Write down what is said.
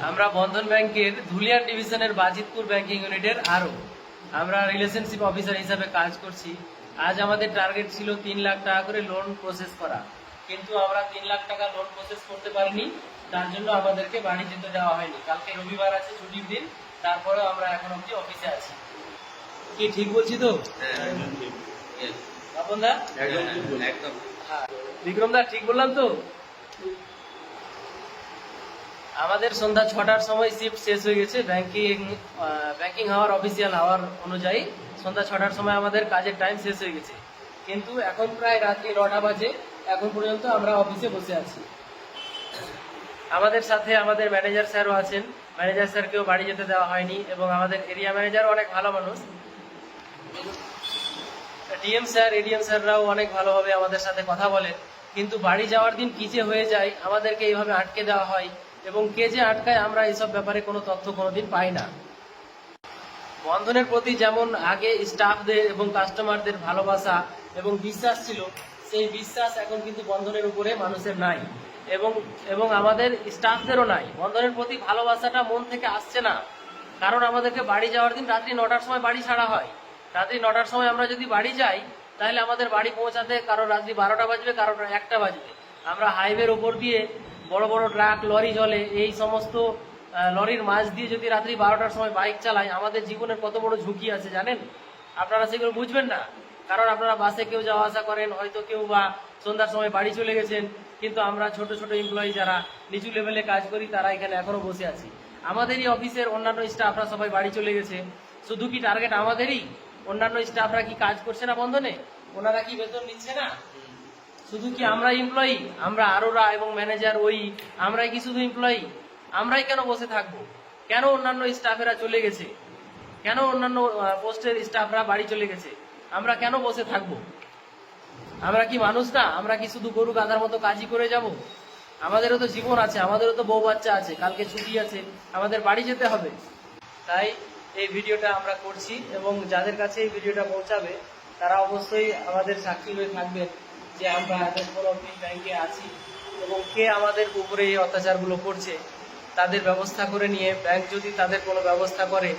আমরা বন্ধন ব্যাংকের ধুলিয়ান ডিভিশনের বাজিতপুর ব্যাংকিং ইউনিটের আরও। আমরা রিলেশনশিপ অফিসার হিসাবে কাজ করছি। আজ আমাদের টার্গেট ছিল তিন লাখ টাকা করে লোন প্রসেস করা। কিন্তু আমরা তিন লাখ টাকা লোন প্রসেস করতে পারিনি। তার জন্য আমাদেরকে বাড়ি যেতে দেওয়া হয়নি। কালকে রবিবার আছে ছুটির দিন। তারপরেও আমরা এখন অব্দি অফিসে আছি। কি ঠিক বলছি তো? আপন দা? একদম হ্যাঁ। বিক্রম দা ঠিক বললাম তো? আমাদের সন্ধ্যা ছটার সময় শিফট শেষ হয়ে গেছে। ব্যাংকিং ব্যাংকিং হাওয়ার অফিসিয়াল হাওয়ার অনুযায়ী সন্ধ্যা ছটার সময় আমাদের কাজের টাইম শেষ হয়ে গেছে। কিন্তু এখন প্রায় রাত্রি নটা বাজে। এখন পর্যন্ত আমরা অফিসে বসে আছি। আমাদের সাথে আমাদের ম্যানেজার স্যারও আছেন। ম্যানেজার স্যারকেও বাড়ি যেতে দেওয়া হয়নি এবং আমাদের এরিয়া ম্যানেজারও অনেক ভালো মানুষ। ডিএম স্যার এডিএম স্যাররাও অনেক ভালোভাবে আমাদের সাথে কথা বলেন। কিন্তু বাড়ি যাওয়ার দিন কি যে হয়ে যায়, আমাদেরকে এইভাবে আটকে দেওয়া হয়। এবং কে যে আটকায় আমরা এইসব ব্যাপারে কোনো তথ্য কোনোদিন পাই না। বন্ধনের প্রতি যেমন আগে স্টাফদের এবং কাস্টমারদের ভালোবাসা এবং বিশ্বাস ছিল, সেই বিশ্বাস এখন কিন্তু বন্ধনের উপরে মানুষের নাই। এবং এবং আমাদের স্টাফদেরও নাই। বন্ধনের প্রতি ভালোবাসাটা মন থেকে আসছে না। কারণ আমাদেরকে বাড়ি যাওয়ার দিন রাত্রি নটার সময় বাড়ি ছাড়া হয়। রাত্রি নটার সময় আমরা যদি বাড়ি যাই, তাহলে আমাদের বাড়ি পৌঁছাতে কারও রাত্রি বারোটা বাজবে কারও একটা বাজবে। আমরা হাইওয়ের উপর দিয়ে বড় বড় ট্রাক, লরি চলে, এই সমস্ত লরির মাঝ দিয়ে যদি রাত্রি বারোটার সময় বাইক চালাই আমাদের জীবনের কত বড় ঝুঁকি আছে জানেন? আপনারা সেগুলো বুঝবেন না। কারণ আপনারা বাসে কেউ যাওয়া আসা করেন, হয়তো কেউ বা সন্ধ্যার সময় বাড়ি চলে গেছেন, কিন্তু আমরা ছোট ছোট এমপ্লয়ি যারা নিচু লেভেলে কাজ করি, তারা এখানে এখনও বসে আছি। আমাদেরই অফিসের অন্যান্য স্টাফরা সবাই বাড়ি চলে গেছে। শুধু কি টার্গেট আমাদেরই? অন্যান্য স্টাফরা কি কাজ করছে না বন্ধনে? ওনারা কি বেতন নিচ্ছে না? শুধু কি আমরা এমপ্লয়ি আমরা আরোরা এবং ম্যানেজার ওই, আমরাই কি শুধু এমপ্লয়ি আমরাই কেন বসে থাকব? কেন অন্যান্য স্টাফেরা চলে গেছে? কেন অন্যান্য পোস্টের স্টাফরা বাড়ি চলে গেছে? আমরা কেন বসে থাকব? আমরা কি মানুষ না? আমরা কি শুধু গরু গাধার মতো কাজই করে যাব? আমাদেরও তো জীবন আছে, আমাদেরও তো বউ বাচ্চা আছে, কালকে ছুটি আছে, আমাদের বাড়ি যেতে হবে। তাই এই ভিডিওটা আমরা করছি এবং যাদের কাছে এই ভিডিওটা পৌঁছাবে, তারা অবশ্যই আমাদের সাক্ষী হয়ে থাকবেন। যে আমরা অব্দি ব্যাংকে আছি এবং কে আমাদের উপরে এই অত্যাচারগুলো করছে, তাদের ব্যবস্থা করে নিয়ে ব্যাংক যদি তাদের কোনো ব্যবস্থা করে